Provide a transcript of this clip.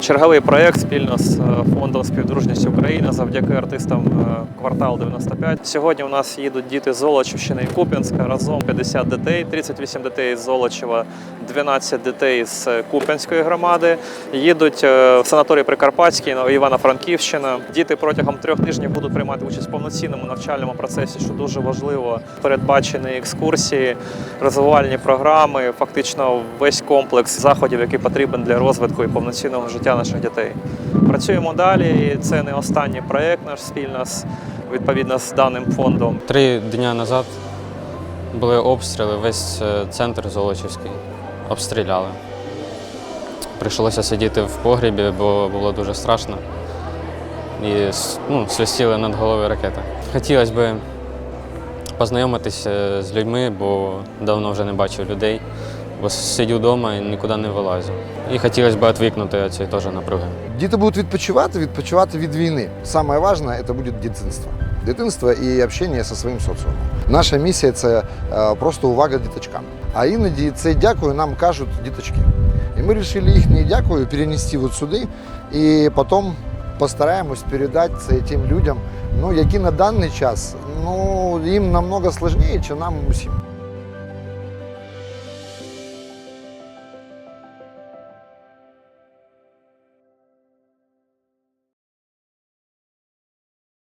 Черговий проєкт спільно з е, фондом Співдружність України завдяки артистам е, квартал 95. Сьогодні у нас їдуть діти з Золочівщини і Куп'янська. Разом 50 дітей, 38 дітей з Золочева, 12 дітей з Куп'янської громади. Їдуть е, в санаторій Прикарпатський на Івано-Франківщина. Діти протягом трьох тижнів будуть приймати участь в повноцінному навчальному процесі, що дуже важливо. Передбачені екскурсії, розвивальні програми, фактично весь комплекс заходів, який потрібен для розвитку і повноцінного життя наших дітей. Працюємо далі, і це не останній проєкт наш спільно з відповідно з даним фондом. Три дні назад були обстріли, весь е, центр Золочівський обстріляли. Прийшлося сидіти в погрібі, бо було дуже страшно. І ну, свистіли над головою ракети. Хотілося б познайомитися з людьми, бо давно вже не бачив людей, сидів вдома і нікуди не вилазив. І хотілося б відвикнути від цієї теж напруги. Діти будуть відпочивати, відпочивати від війни. Саме важливе це буде дитинство. Дитинство і общення зі своїм соціумом. Наша місія це е, просто увага діточкам. А іноді це дякую нам кажуть діточки. І ми вирішили їхнє дякую перенести от сюди і потім постараємось передати це тим людям, ну, які на даний час ну, їм намного складніше, ніж нам усім.